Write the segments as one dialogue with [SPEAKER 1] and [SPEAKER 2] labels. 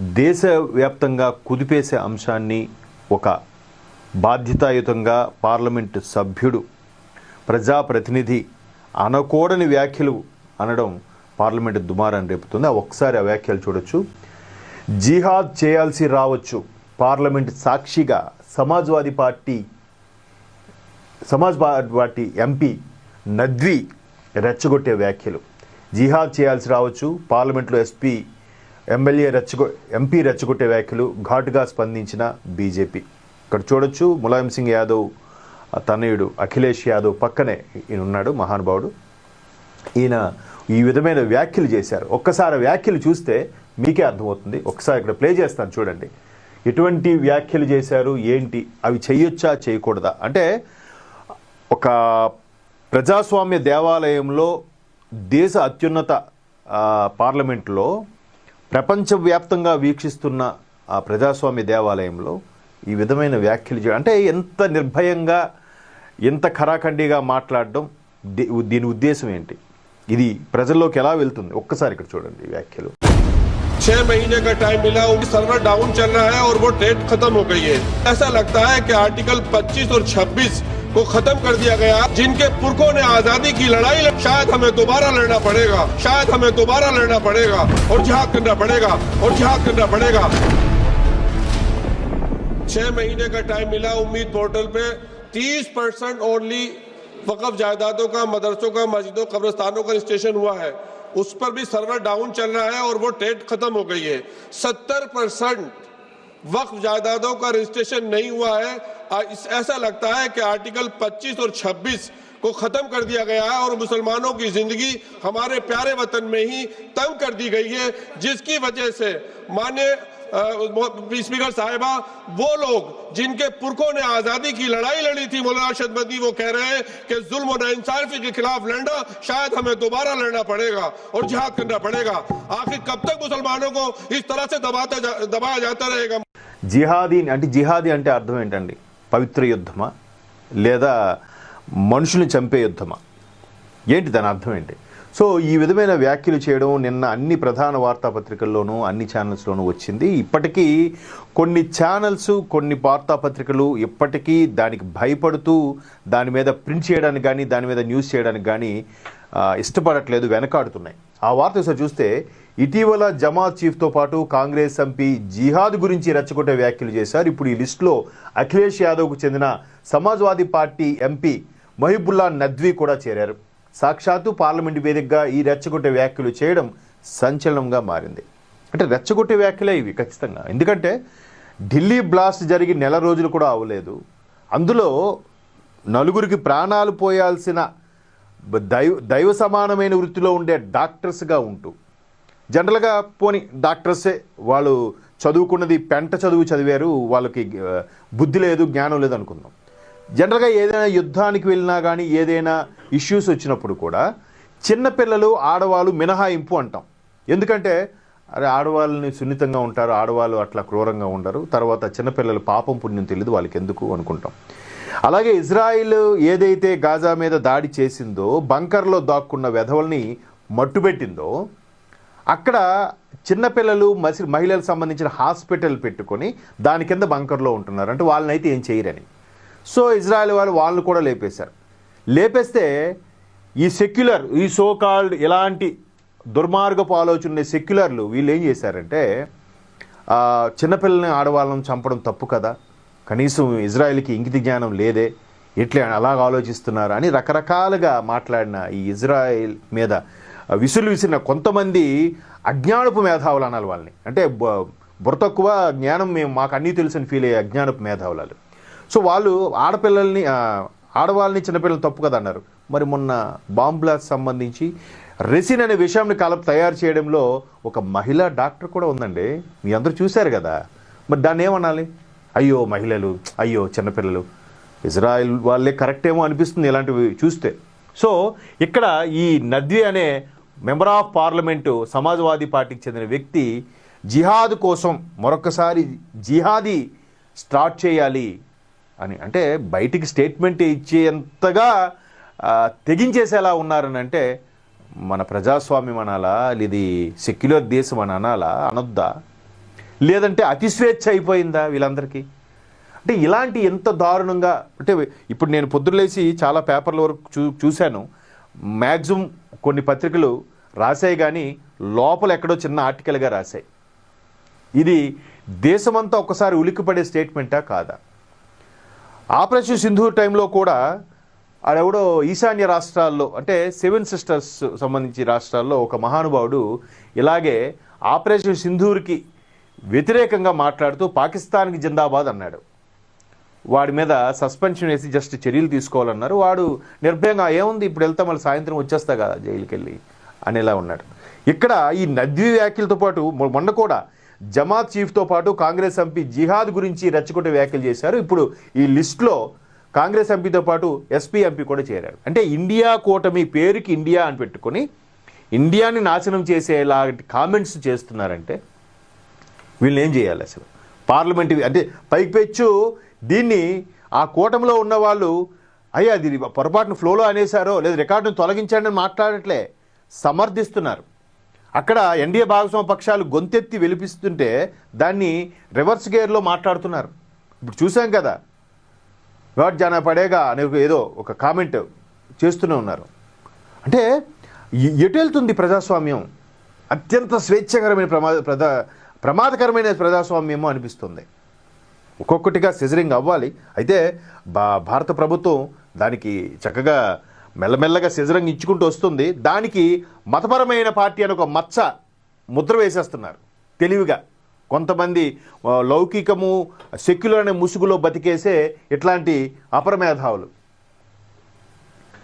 [SPEAKER 1] దేశవ్యాప్తంగా కుదిపేసే అంశాన్ని ఒక బాధ్యతాయుతంగా పార్లమెంటు సభ్యుడు ప్రజాప్రతినిధి అనకూడని వ్యాఖ్యలు అనడం పార్లమెంటు దుమారాన్ని రేపుతుంది. ఆ ఆ వ్యాఖ్యలు చూడొచ్చు. జిహాద్ చేయాల్సి రావచ్చు. పార్లమెంట్ సాక్షిగా Samajwadi party Samajwadi party MP Nadvi రెచ్చగొట్టే వ్యాఖ్యలు. జిహాద్ చేయాల్సి రావచ్చు. పార్లమెంట్లో ఎస్పీ ఎమ్మెల్యే రెచ్చగొ ఎంపీ రెచ్చగొట్టే వ్యాఖ్యలు ఘాటుగా స్పందించిన బీజేపీ. ఇక్కడ చూడొచ్చు ములాయం సింగ్ యాదవ్ తనయుడు అఖిలేష్ యాదవ్ పక్కనే ఈయన ఉన్నాడు మహానుభావుడు. ఈయన ఈ విధమైన వ్యాఖ్యలు చేశారు. ఒక్కసారి వ్యాఖ్యలు చూస్తే మీకే అర్థమవుతుంది. ఒకసారి ఇక్కడ ప్లే చేస్తాను చూడండి. ఎటువంటి వ్యాఖ్యలు చేశారు ఏంటి అవి చేయొచ్చా చేయకూడదా? అంటే ఒక ప్రజాస్వామ్య దేవాలయంలో దేశ అత్యున్నత పార్లమెంట్లో ప్రపంచవ్యాప్తంగా వీక్షిస్తున్న ఆ ప్రజాస్వామ్య దేవాలయంలో ఈ విధమైన వ్యాఖ్యలు చేయడం అంటే ఎంత నిర్భయంగా ఎంత ఖరాఖండిగా మాట్లాడడం ది- దీని ఉద్దేశం ఏంటి ఇది ప్రజల్లోకి ఎలా వెళ్తుంది ఒక్కసారి ఇక్కడ చూడండి ఈ వ్యాఖ్యలు
[SPEAKER 2] छह महीने का टाइम मिला उनकी सर्वर डाउन चल रहा है और वो डेट खत्म हो गई है ऐसा लगता है कि आर्टिकल 25 और 26 को खत्म कर दिया गया, जिनके पुरखों ने आज़ादी की लड़ाई लड़- शायद हमें दोबारा लड़ना पड़ेगा, शायद हमें दोबारा लड़ना पड़ेगा, और जिहाद करना पड़ेगा, और जिहाद करना पड़ेगा। छह महीने का टाइम मिला उम्मीद पोर्टल पे 30 परसेंट ओनली वकफ जायदादों का, मदरसों का, मस्जिदों, कब्रस्तानों का रजिस्ट्रेशन हुआ है। उस पर भी सर्वर डाउन चल रहा है और वो डेट खत्म हो गई है। 70 परसेंट वक्फ जायदादों का रजिस्ट्रेशन नहीं हुआ है। ऐसा लगता है कि आर्टिकल 25 और 26 को खत्म कर दिया गया है और मुसलमानों की ज़िंदगी हमारे प्यारे वतन में ही तंग कर दी गई है जिसकी वजह से मान्य स्पीकर साहिबा वो लोग जिनके पुरखों ने आज़ादी की लड़ाई लड़ी थी मौलाना मदनी वो कह रहे हैं कि जुल्म और नाइंसाफी के खिलाफ लड़ना शायद हमें दोबारा लड़ना पड़ेगा और जिहाद करना पड़ेगा। आखिर कब तक मुसलमानों को इस तरह से दबाता जा, दबाया जाता रहेगा?
[SPEAKER 1] జిహాదీ అంటే జిహాదీ అంటే అర్థం ఏంటండి? పవిత్ర యుద్ధమా? లేదా మనుషుల్ని చంపే యుద్ధమా? ఏంటి దాని అర్థం ఏంటి? సో ఈ విధమైన వ్యాఖ్యలు చేయడం నిన్న అన్ని ప్రధాన వార్తాపత్రికల్లోనూ అన్ని ఛానల్స్లోనూ వచ్చింది. ఇప్పటికీ కొన్ని ఛానల్స్ కొన్ని వార్తాపత్రికలు ఇప్పటికీ దానికి భయపడుతూ దాని మీద ప్రింట్ చేయడానికి కానీ దాని మీద న్యూస్ చేయడానికి కానీ ఇష్టపడట్లేదు వెనకాడుతున్నాయి. ఆ వార్త ఒకసారి చూస్తే ఇటీవల జమాత్ చీఫ్తో పాటు కాంగ్రెస్ ఎంపీ జిహాద్ గురించి రెచ్చగొట్టే వ్యాఖ్యలు చేశారు. ఇప్పుడు ఈ లిస్టులో అఖిలేష్ యాదవ్కు చెందిన సమాజ్వాదీ పార్టీ ఎంపీ మహిబుల్లా నద్వీ కూడా చేరారు. సాక్షాత్తు పార్లమెంటు వేదికగా ఈ రెచ్చగొట్టే వ్యాఖ్యలు చేయడం సంచలనంగా మారింది. అంటే రెచ్చగొట్టే వ్యాఖ్యలే ఇవి ఖచ్చితంగా. ఎందుకంటే ఢిల్లీ బ్లాస్ట్ జరిగి నెల రోజులు కూడా అవ్వలేదు. అందులో నలుగురికి ప్రాణాలు పోయాల్సిన దైవ దైవ సమానమైన వృత్తిలో ఉండే డాక్టర్స్గా ఉంటూ. జనరల్గా పోని డాక్టర్సే వాళ్ళు చదువుకున్నది పెంట చదువు చదివారు వాళ్ళకి బుద్ధి లేదు జ్ఞానం లేదు అనుకుందాం. జనరల్గా ఏదైనా యుద్ధానికి వెళ్ళినా కానీ ఏదైనా ఇష్యూస్ వచ్చినప్పుడు కూడా చిన్నపిల్లలు ఆడవాళ్ళు మినహాయింపు అంటాం. ఎందుకంటే అరే ఆడవాళ్ళని సున్నితంగా ఉంటారు ఆడవాళ్ళు అట్లా క్రూరంగా ఉండరు తర్వాత చిన్నపిల్లలు పాపం పుణ్యం తెలియదు వాళ్ళకి ఎందుకు అనుకుంటాం. అలాగే ఇజ్రాయిల్ ఏదైతే గాజా మీద దాడి చేసిందో బంకర్లో దాక్కున్న వెధవల్ని మట్టుబెట్టిందో అక్కడ చిన్నపిల్లలు మసి మహిళలకు సంబంధించిన హాస్పిటల్ పెట్టుకొని దాని కింద బంకర్లో ఉంటున్నారు. అంటే వాళ్ళనైతే ఏం చేయరని. సో ఇజ్రాయెల్ వాళ్ళు వాళ్ళు కూడా లేపేశారు. లేపేస్తే ఈ సెక్యులర్ ఈ సో కాల్డ్ ఇలాంటి దుర్మార్గపు ఆలోచన సెక్యులర్లు వీళ్ళు ఏం చేశారంటే చిన్నపిల్లల్ని ఆడవాళ్ళని చంపడం తప్పు కదా. కనీసం ఇజ్రాయెల్కి ఇంగితి జ్ఞానం లేదే ఎట్లా అలాగ ఆలోచిస్తున్నారు అని రకరకాలుగా మాట్లాడిన ఈ ఇజ్రాయెల్ మీద విసులు విసిరిన కొంతమంది అజ్ఞానపు మేధావులు అనాలి వాళ్ళని. అంటే బ- బుర్ర తక్కువ జ్ఞానం మేము మాకు అన్నీ తెలుసని ఫీల్ అయ్యే అజ్ఞానపు మేధావులు. సో వాళ్ళు ఆడపిల్లల్ని ఆడవాళ్ళని చిన్నపిల్లలు తప్పు కదా అన్నారు. మరి మొన్న బాంబ్లాస్ట్ సంబంధించి రెసిన్ అనే విషయాన్ని కలప తయారు చేయడంలో ఒక మహిళా డాక్టర్ కూడా ఉందండి. మీ అందరూ చూశారు కదా. మరి దాన్ని ఏమనాలి? అయ్యో మహిళలు అయ్యో చిన్నపిల్లలు. ఇజ్రాయెల్ వాళ్ళే కరెక్ట్ ఏమో అనిపిస్తుంది ఇలాంటివి చూస్తే. సో ఇక్కడ ఈ నద్వి అనే మెంబర్ ఆఫ్ పార్లమెంటు సమాజ్వాదీ పార్టీకి చెందిన వ్యక్తి జిహాద్ కోసం మరొకసారి జిహాదీ స్టార్ట్ చేయాలి అని. అంటే బయటికి స్టేట్మెంట్ ఇచ్చేంతగా తెగించేసేలా ఉన్నారని అంటే మన ప్రజాస్వామ్యం అనాలా ఇది సెక్యులర్ దేశం అని అనాలా అనొద్దా? లేదంటే అతి స్వేచ్ఛ అయిపోయిందా వీళ్ళందరికీ? అంటే ఇలాంటి ఎంత దారుణంగా అంటే ఇప్పుడు నేను పొద్దులేసి చాలా పేపర్ల వరకు చూ చూశాను. మ్యాక్సిమం కొన్ని పత్రికలు రాశాయి కానీ లోపల ఎక్కడో చిన్న ఆర్టికల్గా రాశాయి. ఇది దేశమంతా ఒక్కసారి ఉలిక్కిపడే స్టేట్మెంటా కాదా? ఆపరేషన్ సింధు టైంలో కూడా ఆడెవడో ఈశాన్య రాష్ట్రాల్లో అంటే సెవెన్ సిస్టర్స్ సంబంధించి రాష్ట్రాల్లో ఒక మహానుభావుడు ఇలాగే ఆపరేషన్ సింధూర్కి వ్యతిరేకంగా మాట్లాడుతూ పాకిస్తాన్కి జిందాబాద్ అన్నాడు. వాడి మీద సస్పెన్షన్ వేసి జస్ట్ చర్యలు తీసుకోవాలన్నారు. వాడు నిర్భయంగా ఏముంది ఇప్పుడు వెళ్తా మళ్ళీ సాయంత్రం వచ్చేస్తా కదా జైలుకి వెళ్ళి అనేలా ఉన్నాడు. ఇక్కడ ఈ నద్వి వ్యాఖ్యలతో పాటు మొన్న కూడా జమాత్ చీఫ్తో పాటు కాంగ్రెస్ ఎంపీ జిహాద్ గురించి రెచ్చగొట్టే వ్యాఖ్యలు చేశారు. ఇప్పుడు ఈ లిస్టులో కాంగ్రెస్ ఎంపీతో పాటు ఎస్పీ ఎంపీ కూడా చేరారు. అంటే ఇండియా కూటమి పేరుకి ఇండియా అని పెట్టుకొని ఇండియాని నాశనం చేసేలాంటి కామెంట్స్ చేస్తున్నారంటే వీళ్ళు ఏం చేయాలి అసలు? పార్లమెంటు అంటే పైకి పెచ్చు దీన్ని ఆ కూటమిలో ఉన్న వాళ్ళు అయ్యా అది పొరపాటున ఫ్లోలో అనేసారో లేదా రికార్డును తొలగించండి అని మాట్లాడట్లే సమర్థిస్తున్నారు. అక్కడ ఎన్డీఏ భాగస్వామ్య పక్షాలు గొంతెత్తి వెలిపిస్తుంటే దాన్ని రివర్స్ గేర్లో మాట్లాడుతున్నారు. ఇప్పుడు చూసాం కదా వాట్ జానా పడేగా అనే ఏదో ఒక కామెంట్ చేస్తూనే ఉన్నారు. అంటే ఎటు వెళ్తుంది ప్రజాస్వామ్యం? అత్యంత స్వేచ్ఛకరమైన ప్రమాద ప్రదా ప్రమాదకరమైన ప్రజాస్వామ్యమో అనిపిస్తుంది. ఒక్కొక్కటిగా సిజరింగ్ అవ్వాలి. అయితే బా భారత ప్రభుత్వం దానికి చక్కగా మెల్లమెల్లగా సిజరింగ్ ఇచ్చుకుంటూ వస్తుంది. దానికి మతపరమైన పార్టీ అని ఒక మచ్చ ముద్ర వేసేస్తున్నారు. తెలివిగా. కొంతమంది లౌకికము సెక్యులర్ అనే ముసుగులో బతికేసే ఇట్లాంటి అపరమేధావులు.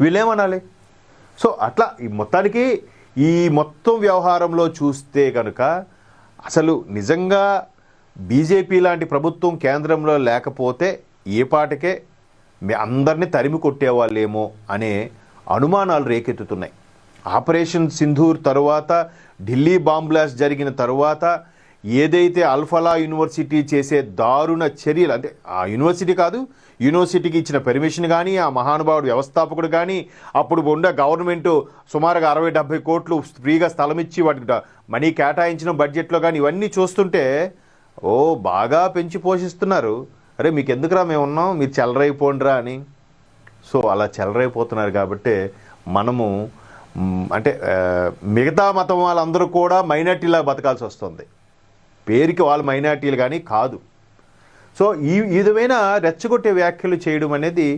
[SPEAKER 1] వీళ్ళేమనాలి? సో అట్లా ఈ మొత్తానికి ఈ మొత్తం వ్యవహారంలో చూస్తే కనుక అసలు నిజంగా బీజేపీ లాంటి ప్రభుత్వం కేంద్రంలో లేకపోతే ఏ పాటకే మీ అందరినీ తరిమి కొట్టేవాళ్ళేమో అనే అనుమానాలు రేకెత్తుతున్నాయి. ఆపరేషన్ సింధూర్ తరువాత ఢిల్లీ బాంబ్లాస్ట్ జరిగిన తరువాత ఏదైతే అల్ఫలా యూనివర్సిటీ చేసే దారుణ చర్యలు అంటే ఆ యూనివర్సిటీ కాదు యూనివర్సిటీకి ఇచ్చిన పెర్మిషన్ కానీ ఆ మహానుభావుడు వ్యవస్థాపకుడు కానీ అప్పుడు ఉండే గవర్నమెంట్ సుమారుగా అరవై డెబ్బై కోట్లు ఫ్రీగా స్థలం ఇచ్చి వాటికి మనీ కేటాయించిన బడ్జెట్లో కానీ ఇవన్నీ చూస్తుంటే ఓ బాగా పెంచి పోషిస్తున్నారు. అరే మీకు ఎందుకురా మేము ఉన్నాం? మీరు చెలరైపోండిరా అని. సో అలా చెలరైపోతున్నారు కాబట్టి మనము అంటే మిగతా మతం వాళ్ళందరూ కూడా మైనార్టీలా బతకాల్సి వస్తుంది. పేరుకి వాళ్ళు మైనార్టీలు కానీ కాదు. సో ఈ విధమైన రెచ్చగొట్టే వ్యాఖ్యలు చేయడం అనేది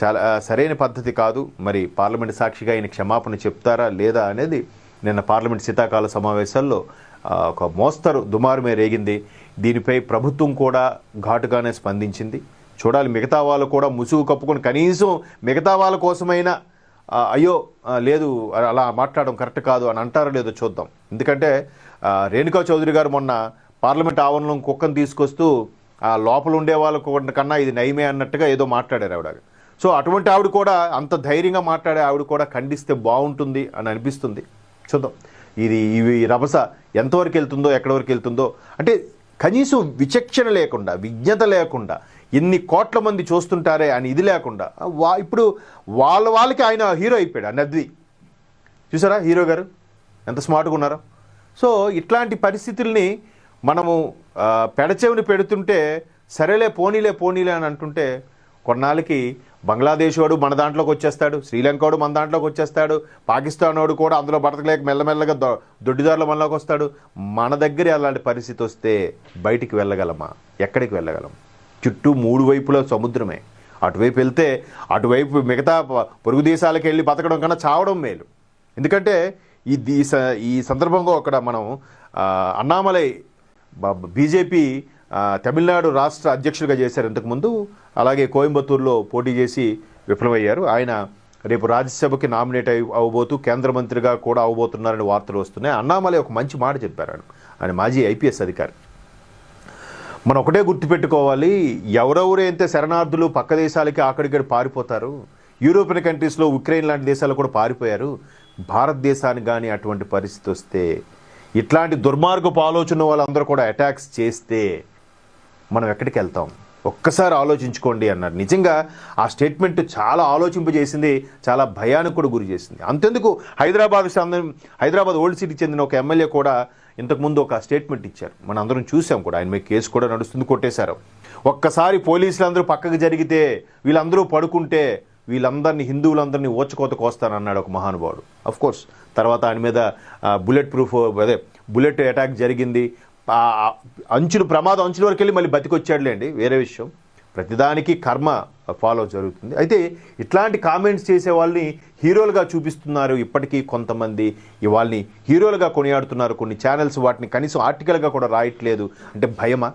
[SPEAKER 1] చాలా సరైన పద్ధతి కాదు. మరి పార్లమెంట్ సాక్షిగా ఆయన క్షమాపణ చెప్తారా లేదా అనేది నిన్న పార్లమెంట్ శీతాకాల సమావేశాల్లో ఒక మోస్తరు దుమారమే రేగింది. దీనిపై ప్రభుత్వం కూడా ఘాటుగానే స్పందించింది. చూడాలి మిగతా వాళ్ళు కూడా ముసుగు కప్పుకొని కనీసం మిగతా వాళ్ళ కోసమైనా అయ్యో లేదు అలా మాట్లాడడం కరెక్ట్ కాదు అని అంటారో లేదో చూద్దాం. ఎందుకంటే రేణుకా చౌదరి గారు మొన్న పార్లమెంట్ ఆవరణలో కుక్కను తీసుకొస్తూ ఆ లోపల ఉండే వాళ్ళకు కన్నా ఇది నయమే అన్నట్టుగా ఏదో మాట్లాడారు ఆవిడ. సో అటువంటి ఆవిడ కూడా అంత ధైర్యంగా మాట్లాడే ఆవిడ కూడా ఖండిస్తే బాగుంటుంది అని అనిపిస్తుంది. చూద్దాం. ఇది ఇవి రభస ఎంతవరకు వెళ్తుందో ఎక్కడి వరకు వెళ్తుందో. అంటే కనీసం విచక్షణ లేకుండా విజ్ఞత లేకుండా ఎన్ని కోట్ల మంది చూస్తుంటారే అని ఇది లేకుండా వా ఇప్పుడు వాళ్ళ వాళ్ళకి ఆయన హీరో అయిపోయాడు ఆ నద్వి చూసారా హీరో గారు? ఎంత స్మార్ట్గా ఉన్నారో. సో ఇట్లాంటి పరిస్థితుల్ని మనము పెడచెవిని పెడుతుంటే సరేలే పోనీలే పోనీలే అని అంటుంటే కొన్నాళ్ళకి బంగ్లాదేశ్ వాడు మన దాంట్లోకి వచ్చేస్తాడు శ్రీలంక వాడు మన దాంట్లోకి వచ్చేస్తాడు పాకిస్తాన్ వాడు కూడా అందులో బ్రతకలేక మెల్లమెల్లగా దొ- దొడ్డిదారుల మనలోకి వస్తాడు. మన దగ్గర అలాంటి పరిస్థితి వస్తే బయటికి వెళ్ళగలమా? ఎక్కడికి వెళ్ళగలం? చుట్టూ మూడు వైపులా సముద్రమే. అటువైపు వెళ్తే అటువైపు మిగతా పొరుగు దేశాలకు వెళ్ళి బతకడం కన్నా చావడం మేలు. ఎందుకంటే ఈ ఈ ఈ సందర్భంగా అక్కడ మనం అన్నామలై బీజేపీ తమిళనాడు రాష్ట్ర అధ్యక్షుడిగా చేశారు ఇంతకుముందు. అలాగే కోయంబత్తూరులో పోటీ చేసి విఫలమయ్యారు. ఆయన రేపు రాజ్యసభకి నామినేట్ అయి అవ్వబోతూ కేంద్ర మంత్రిగా కూడా అవ్వబోతున్నారని వార్తలు వస్తున్నాయి. అన్నామలై ఒక మంచి మాట చెప్పారు ఆయన. ఆయన మాజీ ఐపీఎస్ అధికారి. మనం ఒకటే గుర్తుపెట్టుకోవాలి. ఎవరెవరైతే శరణార్థులు పక్క దేశాలకి అక్కడిక్కడ పారిపోతారు యూరోపియన్ కంట్రీస్లో ఉక్రెయిన్ లాంటి దేశాలు కూడా పారిపోయారు భారతదేశానికి కానీ అటువంటి పరిస్థితి వస్తే ఇట్లాంటి దుర్మార్గపు ఆలోచన వాళ్ళందరూ కూడా అటాక్స్ చేస్తే మనం ఎక్కడికి వెళ్తాం? ఒక్కసారి ఆలోచించుకోండి అన్నారు. నిజంగా ఆ స్టేట్మెంట్ చాలా ఆలోచింపజేసింది చాలా భయానికి కూడా గురి చేసింది. అంతెందుకు హైదరాబాద్ హైదరాబాద్ ఓల్డ్ సిటీకి చెందిన ఒక ఎమ్మెల్యే కూడా ఇంతకుముందు ఒక స్టేట్మెంట్ ఇచ్చారు. మన అందరం చూసాం కూడా. ఆయన మీద కేసు కూడా నడుస్తుంది కొట్టేశారు. ఒక్కసారి పోలీసులు అందరూ పక్కకు జరిగితే వీళ్ళందరూ పడుకుంటే వీళ్ళందరినీ హిందువులందరినీ ఓచుకోత కోస్తానన్నాడు ఒక మహానుభావుడు. అఫ్ కోర్స్ తర్వాత ఆయన మీద బుల్లెట్ ప్రూఫ్ అదే బుల్లెట్ అటాక్ జరిగింది. ఆ అంచులు ప్రమాదం అంచుల వరకు వెళ్ళి మళ్ళీ బతికొచ్చాడులేండి వేరే విషయం. ప్రతిదానికి కర్మ ఫాలో జరుగుతుంది. అయితే ఇట్లాంటి కామెంట్స్ చేసే వాళ్ళని హీరోలుగా చూపిస్తున్నారు ఇప్పటికీ కొంతమంది. వాళ్ళని హీరోలుగా కొనియాడుతున్నారు కొన్ని ఛానల్స్ వాటిని కనీసం ఆర్టికల్గా కూడా రాయట్లేదు. అంటే భయమా?